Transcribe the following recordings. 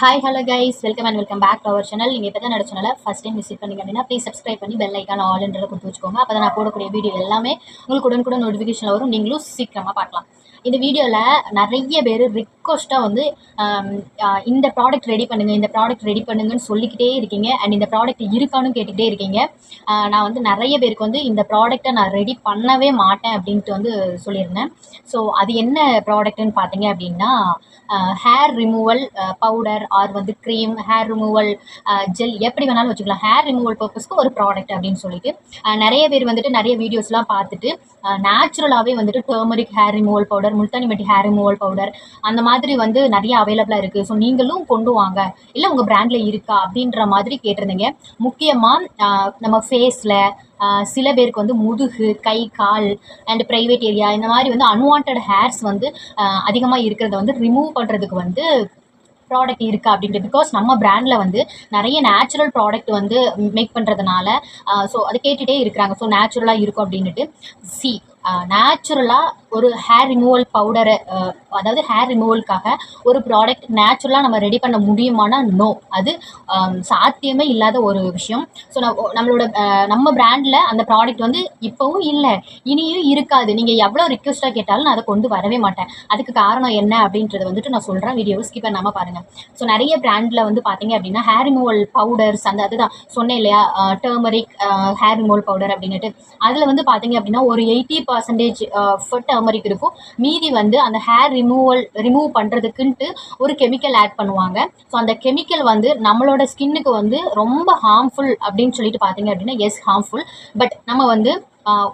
Hi hello guys welcome and welcome back to our channel நீங்கள் இப்போ தான் நட சேனலை ஃபஸ்ட் டைம் விசிட் பண்ணிங்க அப்படின்னா ப்ளீஸ் சப்ஸ்கிரைப் பண்ணி பெல் ஐக்கான ஆல்ன்றதை கொடுத்து வச்சுக்கோங்க. அப்போ தான் நான் போடக்கூடிய வீடியோ எல்லாமே உங்களுக்கு உடனுக்குடன் நோட்டிஃபிகேஷன் வரும். நீங்களும் சீக்கிரமாக பார்க்கலாம். இந்த வீடியோவில் நிறைய பேர் ரிக்வஸ்ட்டாக வந்து இந்த ப்ராடக்ட் ரெடி பண்ணுங்கள் இந்த ப்ராடக்ட் ரெடி பண்ணுங்கன்னு சொல்லிக்கிட்டே இருக்கீங்க. அண்ட் இந்த ப்ராடக்ட் இருக்கான்னு கேட்டுக்கிட்டே இருக்கீங்க. நான் வந்து நிறைய பேருக்கு வந்து இந்த ப்ராடக்ட்டை நான் ரெடி பண்ணவே மாட்டேன் அப்படின்ட்டு வந்து சொல்லியிருந்தேன். ஸோ அது என்ன ப்ராடக்ட்டுன்னு பார்த்தீங்க அப்படின்னா ஹேர் ரிமூவல் பவுடர் ஆர் வந்து க்ரீம் ஹேர் ரிமூவல் ஜெல் எப்படி வேணாலும் வச்சுக்கலாம். ஹேர் ரிமூவல் பர்பஸ்க்கு ஒரு ப்ராடக்ட் அப்படின்னு சொல்லிட்டு uh, நிறைய பேர் வந்துட்டு நிறைய வீடியோஸ்லாம் பார்த்துட்டு uh, நேச்சுரலாகவே வந்துட்டு turmeric hair removal powder Multani mitti hair removal powder அந்த மாதிரி வந்து நிறைய அவைலபிளாக இருக்குது ஸோ நீங்களும் கொண்டு வாங்க. இல்லை உங்கள் பிராண்டில் இருக்கா அப்படின்ற மாதிரி கேட்டிருந்தீங்க. முக்கியமாக uh, நம்ம ஃபேஸில் சில பேருக்கு வந்து முதுகு கை கால் அண்ட் ப்ரைவேட் ஏரியா இந்த மாதிரி வந்து அன்வான்ட் ஹேர்ஸ் வந்து அதிகமாக இருக்கிறத வந்து ரிமூவ் பண்ணுறதுக்கு வந்து ப்ராடக்ட் இருக்கா அப்படின்ட்டு பிகாஸ் நம்ம பிராண்டில் வந்து நிறைய நேச்சுரல் ப்ராடக்ட் வந்து மேக் பண்ணுறதுனால ஸோ அது கேட்டுகிட்டே இருக்கிறாங்க. ஸோ நேச்சுரலாக இருக்கும் அப்படின்ட்டு சி நேச்சுரலாக ஒரு ஹேர் ரிமூவல் பவுடரை அதாவது ஹேர் ரிமூவலுக்காக ஒரு ப்ராடக்ட் நேச்சுரலாக நம்ம ரெடி பண்ண முடியுமானா நோ அது um, சாத்தியமே இல்லாத ஒரு விஷயம். ஸோ நம்மளோட நம்ம பிராண்டில் அந்த ப்ராடக்ட் வந்து இப்போவும் இல்லை இனியும் இருக்காது. நீங்கள் எவ்வளோ ரிக்வெஸ்ட்டாக கேட்டாலும் நான் அதை கொண்டு வரவே மாட்டேன். அதுக்கு காரணம் என்ன அப்படின்றத வந்துட்டு நான் சொல்கிறேன் வீடியோவை ஸ்கிப் பண்ணாமல் பாருங்கள் ஸோ நிறைய பிராண்டில் வந்து பார்த்தீங்க அப்படின்னா ஹேர் ரிமூவல் பவுடர்ஸ் அந்த அதுதான். சொன்னேன் இல்லையா? டர்மரிக் ஹேர் ரிமூவல் பவுடர் அப்படின்னுட்டு. அதில் வந்து பார்த்தீங்க அப்படின்னா ஒரு எயிட்டி பர்சன்டேஜ் டர்மரிக் இருக்கும். மீதி வந்து அந்த ஹேர் ரிமூவல் ரிமூவ் பண்ணுறதுக்குன்ட்டு ஒரு கெமிக்கல் ஆட் பண்ணுவாங்க. ஸோ அந்த கெமிக்கல் வந்து நம்மளோட ஸ்கின்னுக்கு வந்து ரொம்ப ஹார்ம்ஃபுல் அப்படின்னு சொல்லிட்டு பார்த்தீங்க அப்படின்னா எஸ் ஹார்ம்ஃபுல் பட் நம்ம வந்து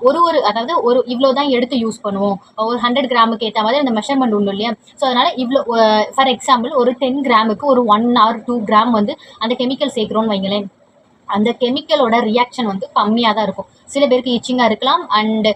ஒரு ஒரு அதாவது ஒரு இவ்வளோ தான் எடுத்து யூஸ் பண்ணுவோம். ஒரு ஹண்ட்ரட் கிராமுக்கு ஏற்ற மாதிரி அந்த மெஷர்மெண்ட் உண்டு இல்லையா? ஸோ அதனால் இவ்வளோ ஃபார் எக்ஸாம்பிள் ஒரு டென் கிராமுக்கு ஒரு ஒன் ஆர் டூ கிராம் வந்து அந்த கெமிக்கல் சேர்க்குறோன்னு வைங்களேன். அந்த கெமிக்கலோட ரியாக்ஷன் வந்து கம்மியாக தான் இருக்கும். சில பேருக்கு இச்சிங்காக இருக்கலாம் அண்டு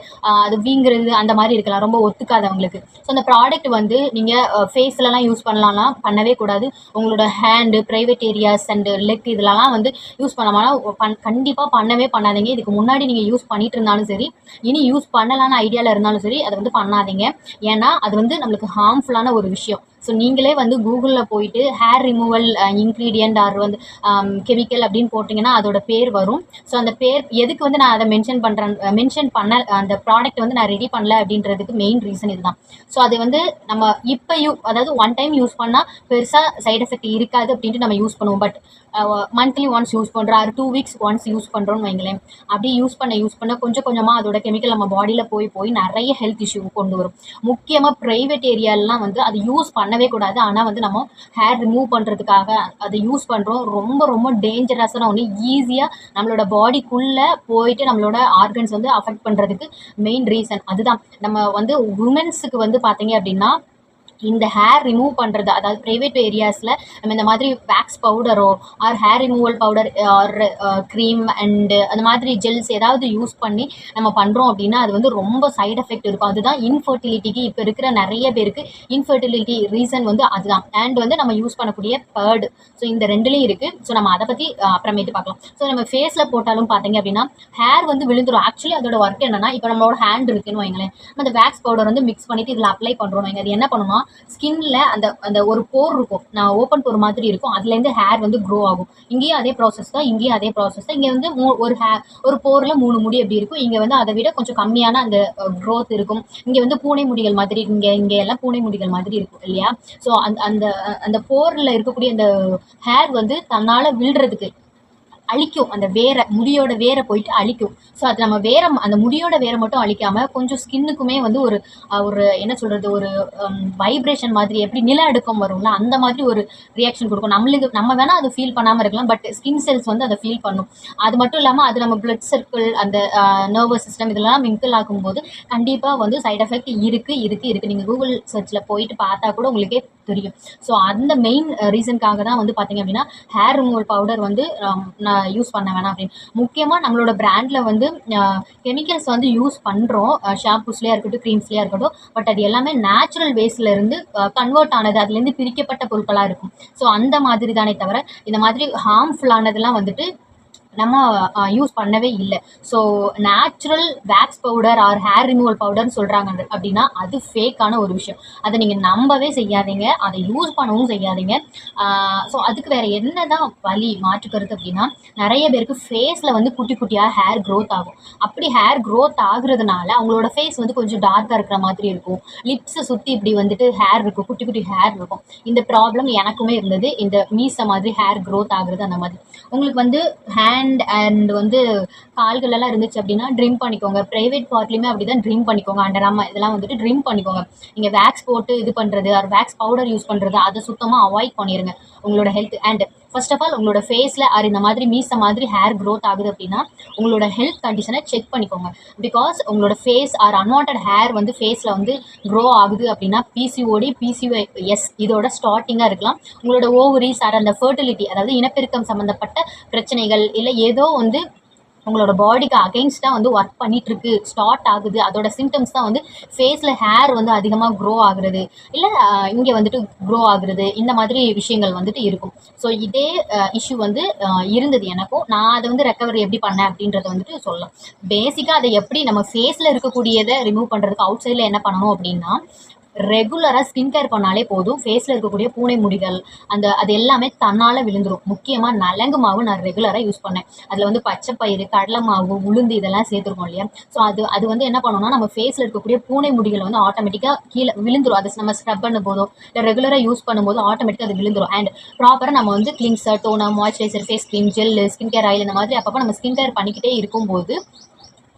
அது வீங்குறது அந்த மாதிரி இருக்கலாம். ரொம்ப ஒத்துக்காதவங்களுக்கு ஸோ அந்த ப்ராடக்ட் வந்து நீங்கள் ஃபேஸ்லலாம் யூஸ் பண்ணலாம்னா பண்ணவே கூடாது. உங்களோட hand private areas and leg இதெல்லாம் வந்து யூஸ் பண்ணாமனா பண் கண்டிப்பாக பண்ணவே பண்ணாதீங்க. இதுக்கு முன்னாடி நீங்கள் யூஸ் பண்ணிட்டு இருந்தாலும் சரி இனி யூஸ் பண்ணலான்னு ஐடியாவில் இருந்தாலும் சரி அதை வந்து பண்ணாதீங்க. ஏன்னா அது வந்து நம்மளுக்கு ஹார்ம்ஃபுல்லான ஒரு விஷயம். ஸோ நீங்களே வந்து கூகுளில் போயிட்டு ஹேர் ரிமூவல் இன்க்ரீடியண்ட் ஆர் வந்து um, கெமிக்கல் அப்படின்னு போட்டிங்கன்னா அதோட பேர் வரும். ஸோ அந்த பேர் எதுக்கு வந்து நான் அதை மென்ஷன் பண்ணுறேன் மென்ஷன் பண்ண அந்த ப்ராடக்ட் வந்து நான் ரெடி பண்ணல அப்படின்றதுக்கு மெயின் ரீசன் இதுதான். ஸோ அது வந்து நம்ம இப்போ யூ அதாவது ஒன் டைம் யூஸ் பண்ணால் பெருசாக சைடு எஃபெக்ட் இருக்காது அப்படின்ட்டு நம்ம யூஸ் பண்ணுவோம். பட் மந்த்லி ஒன்ஸ் யூஸ் பண்ணுறோம் ஆறு டூ வீக்ஸ் ஒன்ஸ் யூஸ் பண்ணுறோன்னு வைங்களேன். அப்படியே யூஸ் பண்ண யூஸ் பண்ண கொஞ்சம் கொஞ்சமாக அதோட கெமிக்கல் நம்ம பாடியில் போய் போய் நிறைய ஹெல்த் இஷ்யூ கொண்டு வரும். முக்கியமாக ப்ரைவேட் ஏரியாலலாம் வந்து அது யூஸ் பண்ண பண்ணவே கூடாது. ஆனால் வந்து நம்ம ஹேர் ரிமூவ் பண்ணுறதுக்காக அதை யூஸ் பண்ணுறோம் ரொம்ப ரொம்ப டேஞ்சரஸான ஒன்று ஈஸியாக நம்மளோட பாடிக்குள்ளே போயிட்டு நம்மளோட ஆர்கன்ஸ் வந்து அஃபெக்ட் பண்ணுறதுக்கு மெயின் ரீசன் அதுதான். நம்ம வந்து உமன்ஸுக்கு வந்து பார்த்தீங்க அப்படின்னா இந்த ஹேர் ரிமூவ் பண்ணுறது அதாவது ப்ரைவேட் ஏரியாஸில் நம்ம இந்த மாதிரி wax பவுடரோ or hair removal powder or cream and அந்த மாதிரி ஜெல்ஸ் ஏதாவது யூஸ் பண்ணி நம்ம பண்ணுறோம் அப்படின்னா அது வந்து ரொம்ப சைட் எஃபெக்ட் இருக்கும். அதுதான் இன்ஃபர்டிலிட்டிக்கு இப்போ இருக்கிற நிறைய பேருக்கு இன்ஃபர்டிலிட்டி ரீசன் வந்து அதுதான். அண்ட் வந்து நம்ம யூஸ் பண்ணக்கூடிய பேர்டு ஸோ இந்த ரெண்டுலேயும் இருக்குது ஸோ நம்ம அதை பற்றி அப்புறமேட்டு பார்க்கலாம். ஸோ நம்ம ஃபேஸில் போட்டாலும் பார்த்தீங்க அப்படின்னா ஹேர் வந்து விழுந்துரும். ஆக்சுவலி அதோட ஒர்க் என்னன்னா இப்போ நம்மளோட ஹேண்ட் இருக்குன்னு வைங்களேன் நம்ம அந்த வேக்ஸ் பவுடர் வந்து மிக்ஸ் பண்ணிட்டு இதில் அப்ளை பண்ணுறோம் வைங்க அது என்ன பண்ணணும்னா ஸ்கின்ல அந்த அந்த ஒரு போர் இருக்கும். நான் ஓப்பன் போர் மாதிரி இருக்கும். அதுலேருந்து ஹேர் வந்து க்ரோ ஆகும். இங்கேயும் அதே ப்ராசஸ் தான் இங்கேயும் அதே ப்ராசஸ் தான். இங்கே வந்து மூ ஒரு ஹே ஒரு போரில் மூணு முடி எப்படி இருக்கும். இங்கே வந்து அதை விட கொஞ்சம் கம்மியான அந்த க்ரோத் இருக்கும். இங்கே வந்து பூனை முடிகள் மாதிரி இங்கே இங்கே எல்லாம் பூனை முடிகள் மாதிரி இருக்கும் இல்லையா? ஸோ அந்த அந்த அந்த போரில் இருக்கக்கூடிய அந்த ஹேர் வந்து தன்னால் விழுறதுக்கு அழிக்கும். அந்த வேரை முடியோட வேரை போயிட்டு அழிக்கும். ஸோ அது நம்ம வேரை அந்த முடியோட வேரை மட்டும் அழிக்காம கொஞ்சம் ஸ்கின்னுக்குமே வந்து ஒரு ஒரு என்ன சொல்கிறது ஒரு வைப்ரேஷன் மாதிரி எப்படி நில அடுக்கம் வரும்ல அந்த மாதிரி ஒரு ரியாக்ஷன் கொடுக்கும். நம்மளுக்கு நம்ம வேணால் அது ஃபீல் பண்ணாமல் இருக்கலாம் பட் ஸ்கின் செல்ஸ் வந்து அதை ஃபீல் பண்ணும். அது மட்டும் இல்லாமல் அது நம்ம பிளட் சர்க்கிள் அந்த நர்வஸ் சிஸ்டம் இதெல்லாம் மிங்கிள் ஆகும்போது கண்டிப்பாக வந்து சைட் எஃபெக்ட் இருக்குது இருக்குது இருக்குது நீங்கள் கூகுள் சர்ச்சில் போயிட்டு பார்த்தா கூட உங்களுக்கே தெரியும். ஸோ அந்த மெயின் ரீசனுக்காக தான் வந்து பார்த்தீங்க அப்படின்னா ஹேர் ரிமூவல் பவுடர் வந்து நான் யூஸ் பண்ண வேணாம் அப்படின்னு. முக்கியமாக நம்மளோட பிராண்டில் வந்து கெமிக்கல்ஸ் வந்து யூஸ் பண்ணுறோம் ஷாம்பூஸ்லேயே இருக்கட்டும் க்ரீம்ஸ்லேயே இருக்கட்டும். பட் அது எல்லாமே நேச்சுரல் வேஸ்ட்ல இருந்து கன்வெர்ட் ஆனது அதுலேருந்து பிரிக்கப்பட்ட பொருட்களாக இருக்கும். ஸோ அந்த மாதிரி தானே தவிர இந்த மாதிரி ஹார்ம்ஃபுல்லானதெல்லாம் வந்துட்டு நம்ம யூஸ் பண்ணவே இல்லை. So natural wax powder or hair removal பவுடர்னு சொல்கிறாங்க அப்படின்னா அது ஃபேக்கான ஒரு விஷயம். அதை நீங்கள் நம்பவே செய்யாதீங்க. அதை யூஸ் பண்ணவும் செய்யாதீங்க. ஸோ அதுக்கு வேறு என்ன தான் வழி மாற்றுக்கிறது அப்படின்னா நிறைய பேருக்கு ஃபேஸில் வந்து குட்டி குட்டியாக ஹேர் க்ரோத் ஆகும். அப்படி ஹேர் க்ரோத் ஆகுறதுனால அவங்களோட ஃபேஸ் வந்து கொஞ்சம் டார்க்காக இருக்கிற மாதிரி இருக்கும். லிப்ஸை சுற்றி இப்படி வந்துட்டு ஹேர் இருக்கும். குட்டி குட்டி ஹேர் இருக்கும். இந்த ப்ராப்ளம் எனக்குமே இருந்தது. இந்த மீச மாதிரி ஹேர் க்ரோத் ஆகுறது அந்த மாதிரி. உங்களுக்கு வந்து ஹேர் ஹேண்ட் அண்ட் வந்து கால்கள் எல்லாம் இருந்துச்சு அப்படின்னா ட்ரிம் பண்ணிக்கோங்க. ப்ரைவேட் பார்ட்லேயுமே அப்படி தான் ட்ரிம் பண்ணிக்கோங்க. அண்ட் நம்ம இதெல்லாம் வந்துட்டு ட்ரிம் பண்ணிக்கோங்க. நீங்கள் வேக்ஸ் போட்டு இது பண்ணுறது ஆர் வேக்ஸ் பவுடர் யூஸ் பண்ணுறது அதை சுத்தமாக அவாய்ட் பண்ணிடுங்க உங்களோட health and first of all உங்களோட ஃபேஸில் ஆர் இந்த மாதிரி மீச மாதிரி ஹேர் க்ரோத் ஆகுது அப்படின்னா உங்களோட ஹெல்த் கண்டிஷனை செக் பண்ணிக்கோங்க. பிகாஸ் உங்களோட ஃபேஸ் ஆர் அன்வான்ட் ஹேர் வந்து ஃபேஸில் வந்து க்ரோ ஆகுது அப்படின்னா பிசிஓடி பிசிஓ எஸ் இதோட ஸ்டார்டிங்காக இருக்கலாம். உங்களோட ஓவரிஸ் ஆர் அந்த ஃபர்டிலிட்டி அதாவது இனப்பெருக்கம் சம்மந்தப்பட்ட பிரச்சனைகள் இல்லை ஏதோ வந்து உங்களோட பாடிக்கு அகெயின்ஸ்டாக வந்து ஒர்க் பண்ணிகிட்ருக்கு ஸ்டார்ட் ஆகுது. அதோட சிம்டம்ஸ் தான் வந்து ஃபேஸில் ஹேர் வந்து அதிகமாக க்ரோ ஆகுறது. இல்லை இங்கே வந்துட்டு க்ரோ ஆகுறது. இந்த மாதிரி விஷயங்கள் வந்துட்டு இருக்கும். ஸோ இதே இஷ்யூ வந்து இருந்தது எனக்கும். நான் அதை வந்து ரெக்கவரி எப்படி பண்ணேன் அப்படின்றத வந்துட்டு சொல்லலாம். பேசிக்காக அதை எப்படி நம்ம ஃபேஸில் இருக்கக்கூடியதை ரிமூவ் பண்ணுறதுக்கு அவுட் சைடில் என்ன பண்ணணும் அப்படின்னா ரெகுலராக ஸ்கின் கேர் பண்ணாலே போதும். ஃபேஸில் இருக்கக்கூடிய பூனை முடிகள் அந்த அது எல்லாமே தன்னால் விழுந்துடும் முக்கியமாக நலங்கு மாவு நான் ரெகுலராக யூஸ் பண்ணேன். அதில் வந்து பச்சை பயிறு கடலை மாவு உளுந்து இதெல்லாம் சேர்த்துருக்கோம் இல்லையா? ஸோ அது அது வந்து என்ன பண்ணணும்னா நம்ம ஃபேஸில் இருக்கக்கூடிய பூனை முடிகள் வந்து ஆட்டோமேட்டிக்காக கீழே விழுந்துரும். அது நம்ம ஸ்க்ரப் பண்ணும் போதோ இல்லை ரெகுலராக யூஸ் பண்ணும்போது ஆட்டோமேட்டிக்காக அது விழுந்துரும். அண்ட் ப்ராப்பராக நம்ம வந்து cleanser toner moisturiser face cream gel skin care oil இந்த மாதிரி அப்பப்போ நம்ம ஸ்கின் கேர் பண்ணிக்கிட்டே இருக்கும்போது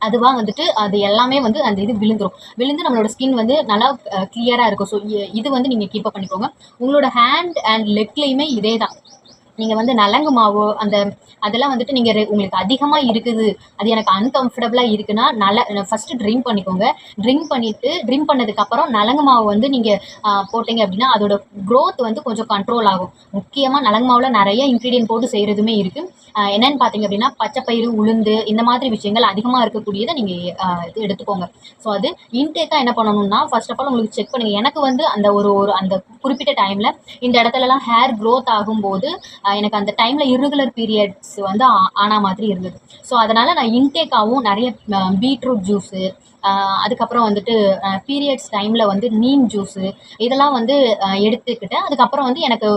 அதுவாக வந்துட்டு அது எல்லாமே வந்து அந்த இது விழுந்துரும். விழுந்து நம்மளோட ஸ்கின் வந்து நல்லா கிளியராக இருக்கும். ஸோ இது வந்து நீங்கள் கீப் அப் பண்ணிக்கோங்க. உங்களோட ஹேண்ட் அண்ட் லெக்லேயுமே இதே தான் நீங்கள் வந்து நலங்கு மாவு அந்த அதெல்லாம் வந்துட்டு நீங்கள் உங்களுக்கு அதிகமாக இருக்குது. அது எனக்கு அன்கம்ஃபர்டபுளாக இருக்குன்னா நல்ல ஃபஸ்ட்டு ட்ரிங்க் பண்ணிக்கோங்க. ட்ரிங்க் பண்ணிவிட்டு ட்ரிங்க் பண்ணதுக்கப்புறம் நலங்கு மாவு வந்து நீங்கள் போட்டீங்க அப்படின்னா அதோட க்ரோத் வந்து கொஞ்சம் கண்ட்ரோல் ஆகும். முக்கியமாக நலங்கு மாவில் நிறைய இன்க்ரீடியன்ட் போட்டு செய்கிறதுமே இருக்குது என்னென்னு பார்த்தீங்க அப்படின்னா பச்சைப்பயிறு உளுந்து இந்த மாதிரி விஷயங்கள் அதிகமாக இருக்கக்கூடியதை நீங்கள் இது எடுத்துக்கோங்க. ஸோ அது இன்டேக்காக என்ன பண்ணணும்னா ஃபர்ஸ்ட் ஆஃப் ஆல் உங்களுக்கு செக் பண்ணுங்கள் எனக்கு வந்து அந்த ஒரு ஒரு அந்த குறிப்பிட்ட டைமில் இந்த இடத்துலலாம் ஹேர் க்ரோத் ஆகும்போது எனக்கு அந்த டைமில் irregular பீரியட்ஸ் வந்து ஆன மாதிரி இருந்தது. ஸோ அதனால் நான் இன்டேக்காகவும் நிறைய பீட்ரூட் ஜூஸு அதுக்கப்புறம் வந்துட்டு பீரியட்ஸ் டைமில் வந்து நீம் ஜூஸு இதெல்லாம் வந்து எடுத்துக்கிட்டேன். அதுக்கப்புறம் வந்து எனக்கு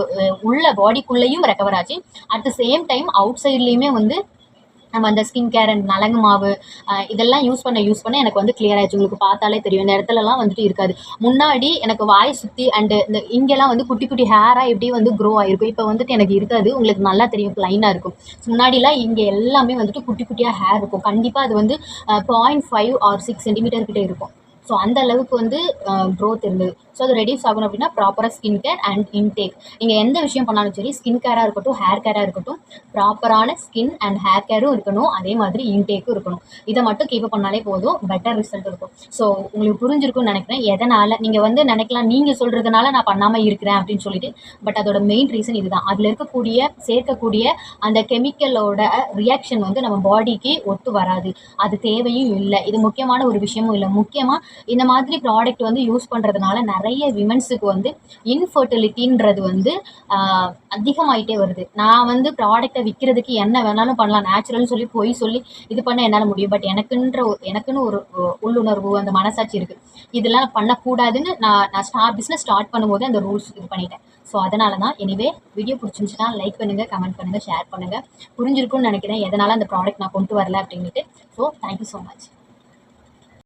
உள்ள பாடிக்குள்ளேயும் ரெக்கவர் ஆச்சு. At the same time out சைட்லேயுமே வந்து நம்ம அந்த ஸ்கின் கேர் அண்ட் நலங்கு மாவு இதெல்லாம் யூஸ் பண்ண யூஸ் பண்ண எனக்கு வந்து கிளியர் ஆயிடுச்சு. உங்களுக்கு பார்த்தாலே தெரியும். இந்த இடத்துலலாம் வந்துட்டு இருக்காது. முன்னாடி எனக்கு வாய் சுற்றி அண்டு இந்த இங்கெல்லாம் வந்து குட்டி குட்டி ஹேராக எப்படி வந்து க்ரோ ஆகிருக்கும் இப்போ வந்துட்டு எனக்கு இருக்காது. உங்களுக்கு நல்லா தெரியும். ப்ளைனாக இருக்கும். முன்னாடிலாம் இங்கே எல்லாமே வந்துட்டு குட்டி குட்டியாக ஹேர் இருக்கும். கண்டிப்பாக அது வந்து point five or six centimetre கிட்டே இருக்கும். ஸோ அந்த அளவுக்கு வந்து க்ரோத் இருந்தது. ஸோ அது ரெடியூஸ் ஆகணும் அப்படின்னா ப்ராப்பராக ஸ்கின் கேர் அண்ட் இன்டேக் நீங்கள் எந்த விஷயம் பண்ணாலும் சரி ஸ்கின் கேராக இருக்கட்டும் ஹேர் கேராக இருக்கட்டும் ப்ராப்பரான ஸ்கின் அண்ட் ஹேர் கேரும் இருக்கணும். அதே மாதிரி இன்டேக்கும் இருக்கணும். இதை மட்டும் கீப் பண்ணாலே போதும். பெட்டர் ரிசல்ட் இருக்கும். ஸோ உங்களுக்கு புரிஞ்சிருக்கும்னு நினைக்கிறேன். எதனால்? நீங்கள் வந்து நினைக்கலாம் நீங்கள் சொல்கிறதுனால நான் பண்ணாமல் இருக்கிறேன் அப்படின்னு சொல்லிட்டு பட் அதோட மெயின் ரீசன் இதுதான். அதில் இருக்கக்கூடிய சேர்க்கக்கூடிய அந்த கெமிக்கலோட ரியாக்ஷன் வந்து நம்ம பாடிக்கு ஒத்து வராது. அது தேவையும் இல்லை. இது முக்கியமான ஒரு விஷயமும் இல்லை. முக்கியமாக இந்த மாதிரி ப்ராடக்ட் வந்து யூஸ் பண்ணுறதுனால நிறைய விமன்ஸுக்கு வந்து இன்ஃபர்டிலிட்டின்றது வந்து அதிகமாயிட்டே வருது. நான் வந்து ப்ராடக்ட்டை விற்கிறதுக்கு என்ன வேணாலும் பண்ணலாம். நேச்சுரல்னு சொல்லி போய் சொல்லி இது பண்ண என்னால் முடியும். பட் எனக்குன்ற ஒரு- எனக்குன்னு ஒரு உள்ளுணர்வு அந்த மனசாட்சி இருக்குது இதெல்லாம் பண்ணக்கூடாதுன்னு நான் நான் ஸ்டார் பிஸ்னஸ் ஸ்டார்ட் பண்ணும்போது அந்த ரூல்ஸ் இது பண்ணிட்டேன். ஸோ அதனால தான் எனிவே வீடியோ பிடிச்சிருந்துச்சுன்னா லைக் பண்ணுங்கள் கமெண்ட் பண்ணுங்கள் ஷேர் பண்ணுங்கள் புரிஞ்சிருக்கும்னு நினைக்கிறேன். எதனால் அந்த ப்ராடக்ட் நான் கொண்டு வரல அப்படின்ட்டு ஸோ தேங்க்யூ ஸோ மச்